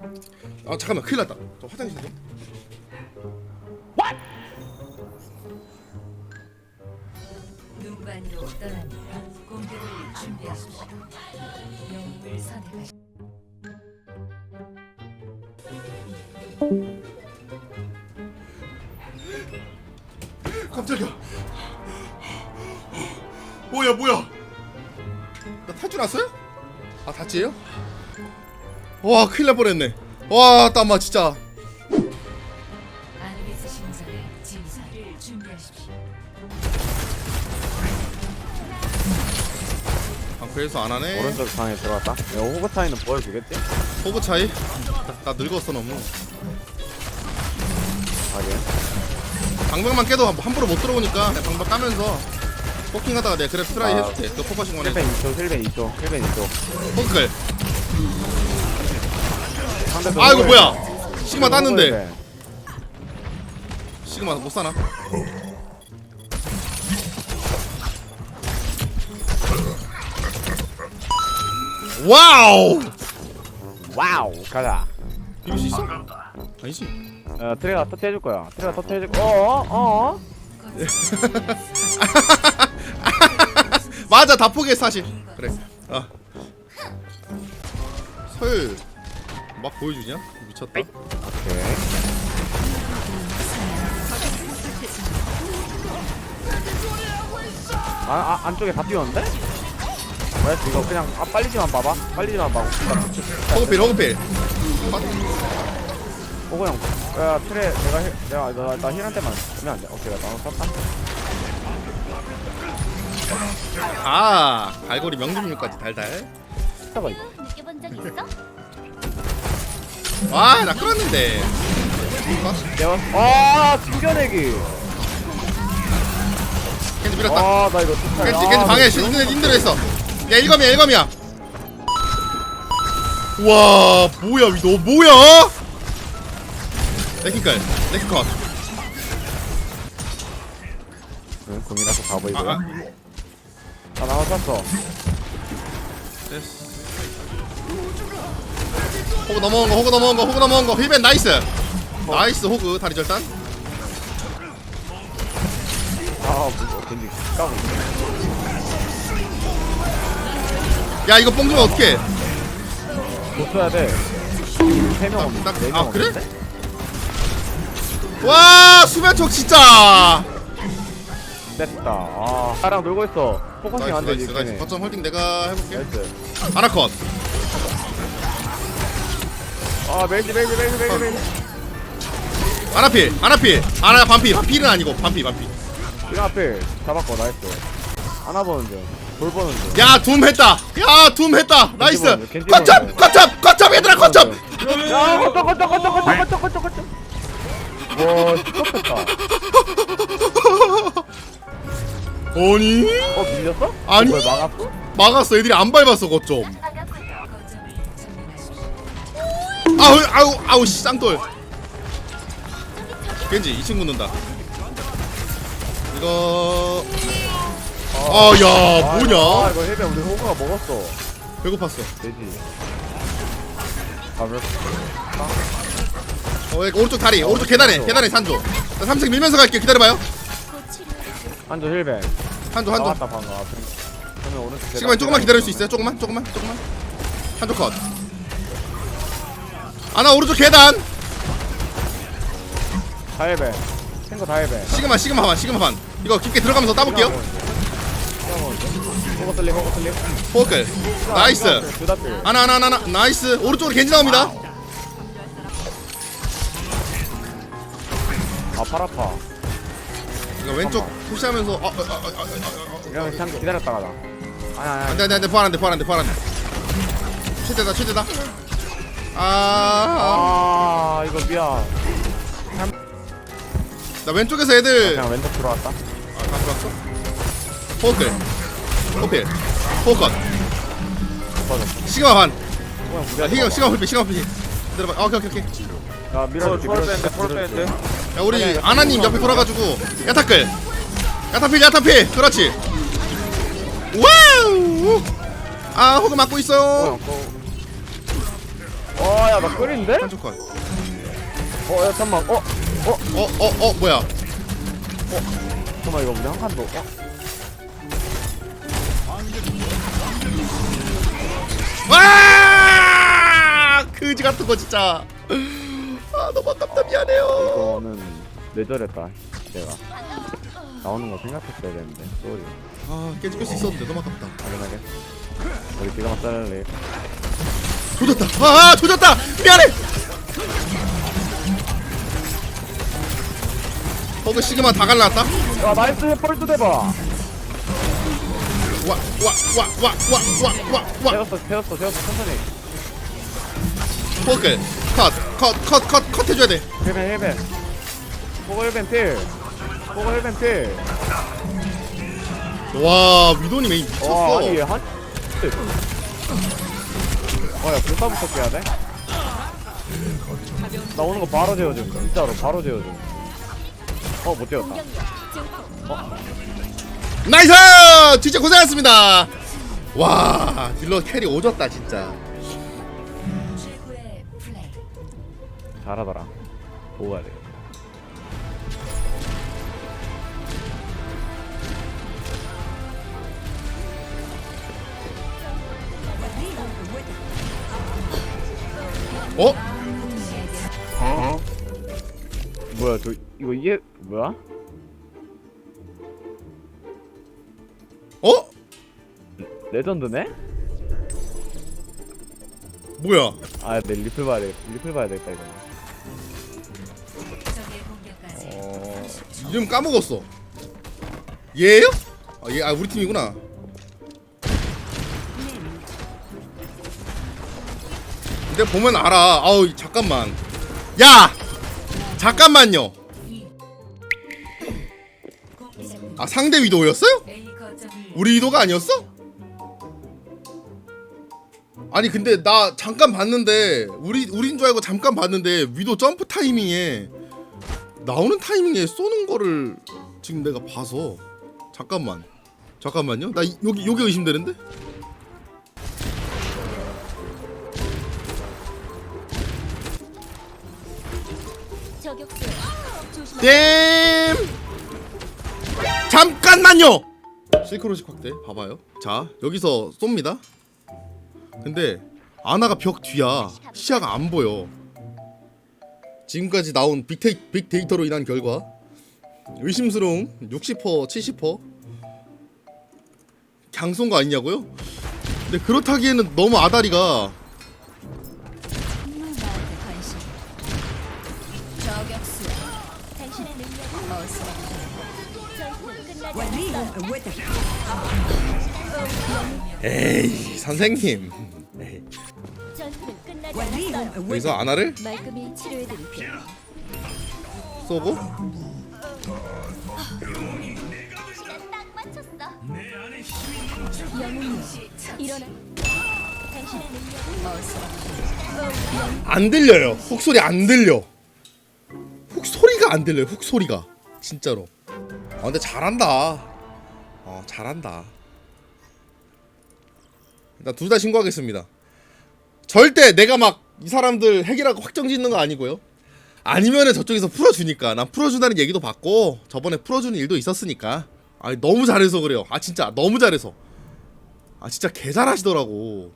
아 잠깐만 큰일 났다 저 화장실 좀 눈반이로 떠납니다. 공격을 준비하십시오. 영웅을 선택하십시오. 깜짝이야 뭐야 뭐야 나 탈줄 났어요? 아 다치예요? 와 큰일 날 뻔했네 와 땀마 진짜 아누비스 신전의 진사를 준비하십시오. 아 그래서 안 하네 오른쪽 방에 들어갔다. 야, 호그 차이는 보여주겠지? 호구 차이 나, 나 늙었어 너무 하긴. 방벽만 깨도 함- 함부로 못 들어오니까 그냥 방벽 까면서 포킹하다가 내가 그래 트라이 아. 해줄게 그 포커싱 원에 힐벤 2초, 힐벤 2초, 힐벤 2초. 포클 아이고 호그 뭐야. 시그마 땄는데 힐벤. 시그마 못 사나? 와우 와우, 가자. 이길 수 있어? 아니지 어, 트레가 터치해줄 거야. 트레가 터치해줄 거. 어, 어, 어. 맞아 다 포기했어 사실 그래 아. 설 막 보여주냐? 미쳤다 오케이. 아, 아, 안쪽에 다 뛰었는데? 왜? 이거 그냥 아, 빨리지만 봐봐. 빨리지만 봐봐. 허그필 허그필 오고 형. 야, 트레 내가 힐, 내가 나, 나 힐한테만 주면 안 돼. 오케이, 나 나눠 썼다. 아 갈고리 명중률까지 달달 잡아 이거. 느껴본 적 있어? 와나 끌었는데 내가 아, 튕겨내기. 겐지 밀었다 아, 나 이거 진짜. 겐지 아, 겐지 방해 나 힘들어 힘들어 했어 야 일검이야 일검이야 와 뭐야 너 뭐야 레킹깔 레킹컷 응, 공이라서 다 아, 보이고요. 아. 아, 나눠 샀어. 됐어. 호그 넘어온 거 호그 넘어온 거 호그 넘어온 거 힐벤 나이스 나이스 호그 다리 절단 아, 무서워. 겐지 까고 있네. 야 이거 뽕 주면 어떡해 못 써야 돼. 세명 없는데? 딱- 네명 아, 그래? 없는데? 와 수면촉 진짜 됐다. 아, 나랑 놀고 있어. 포커싱 나이스 안 되지, 나이스 나이스. 거점 홀딩 내가 해볼게 나이스. 아나컷 아, 멜지, 멜지, 멜지, 멜지, 멜지. 아나필 아나필 아나 반필 반필은 아니고 반필 반필 이거 앞에 잡았고, 나이스. 하나 보는 중. 돌 보는 중. 야둠 했다 야둠 했다 나이스 겐지 중. 거점 거점 얘들아 거점 야, 거점, 거점, 거점, 거점, 거점, 거점, 거점. 와, 시끄럽다. 아니 어, 밀렸어? 아니. 뭘 막았어? 막았어 애들이 안 밟았어 거점 아우 아우 아우 씨 쌍돌 겐지 2층 붙는다 이거 아야 아, 뭐냐 아, 이거 해변 우리 호구가 먹었어. 배고팠어 돼지. 아, 몇, 어 오른쪽 다리 오른쪽 계단에 계단에 산조 나 3층 밀면서 갈게 기다려봐요. 한조 힐벤. 한조 한조 나왔다, 방금. 아, 그러면 오른쪽. 지금만 조금만 기다릴 수 있어요 조금만 조금만 조금만 한조 컷 아나 오른쪽 계단 다 힐벤. 친구 다 힐벤. 시그마 시그마 반 시그마 반 이거 깊게 들어가면서 따볼게요. 포클 나이스 두다필. 하나 하나 하나 하나 나이스 오른쪽으로 겐지 나옵니다 아, 팔 아파. 이거 왼쪽 푸시하면서 어, 어, 어, 어, 어, 어, 어. 이러면 잠깐 기다렸다 가자. 아니, 아니, 아니. 안돼 안돼 안돼 부활 안돼 부활 안돼 부활 안돼 최대다 최대다 아나 아, 이거 미안. 왼쪽에서 애들. 그냥 왼쪽 들어왔다. 아, 다 들어왔어? 포클. 포필 포컷. 시그마 반. 그냥 아, 무리하지 시그마. 시그마 시그마 홀피. 들어봐. 아, 오케이 오케이 오케이. 야, 밀어줄게, 밀어줄게. 밀어줄게. 야 우리 아나님 옆에 돌아가지고 야타클. 야타필 야타필. 그렇지. 와우! 아 호그 맞고 있어요. 어, 야, 야, 나 끌인데? 한쪽 컷. 어, 야, 잠깐만. 어, 어, 어, 어, 어, 뭐야? 잠깐만, 이거 우리 한 칸 더. 어? 와! 그지 같은 거 진짜. 아, 너무 아깝다. 미안해요. 이거는 내절했다, 내가. 나오는 거 생각했어야 되는데, 쏘리. 아, 깨질 수 있었는데 너무 아깝다. 확인하게. 우리 기가 막 자를래. 조졌다. 아, 조졌다. 미안해. 허그 시그마 다 갈라놨다. 야, 나이스 펄도 대봐. 와, 와, 와, 와, 와, 와, 와, 와. 세웠어, 세웠어, 세웠어, 천천히. 허그. 컷, 컷, 컷, 컷, 컷 해줘야 돼. 헬벤, 헬벤. 포거 헬벤 필. 포거 헬벤 필. 와, 위도니 메인 와, 미쳤어. 아니, 얘 한. 어, 야, 불사부터 깨야 돼? 나 오는 거 바로 재워줌. 진짜로, 바로 재워줌. 어, 못 재웠다. 나이스! 진짜 고생하셨습니다. 와, 딜러 캐리 오졌다 진짜. 잘하더라. 보고 가야 돼. 어? 뭐야, 저, 이거 이게, 뭐야? 어? 레전드네? 뭐야? 아, 내 리플 봐야 돼. 리플 봐야 되겠다, 이거. 어, 이름 까먹었어. 얘예요? 아, 얘, 아 우리 팀이구나. 근데 보면 알아. 아우 잠깐만. 야, 잠깐만요. 아 상대 위도였어요? 우리 위도가 아니었어? 아니 근데 나 잠깐 봤는데 우리 우린 줄 알고 잠깐 봤는데 위도 점프 타이밍에 나오는 타이밍에 쏘는 거를 지금 내가 봐서 잠깐만 잠깐만요 나 이- 여기 여기 의심되는데 댐 잠깐만요! 실크로식 확대 봐봐요. 자 여기서 쏩니다. 근데 아나가 벽 뒤야. 시야가 안 보여. 지금까지 나온 빅데이, 빅데이터로 인한 결과. 의심스러움 60% 70% 강쏜 거 아니냐고요? 근데 그렇다기에는 너무 아다리가 에이 선생님 에이. 여기서 아나를. 쏘고. 안 들려요. 훅 소리 안 들려. 훅 소리가 안 들려요. 훅 소리가 진짜로. 아 근데 잘한다. 어 잘한다. 일단 둘 다 신고하겠습니다. 절대 내가 막 이 사람들 핵이라고 확정 짓는 거 아니고요. 아니면은 저쪽에서 풀어주니까 난 풀어준다는 얘기도 받고 저번에 풀어주는 일도 있었으니까. 아 너무 잘해서 그래요. 아 진짜 너무 잘해서. 아 진짜 개 잘하시더라고.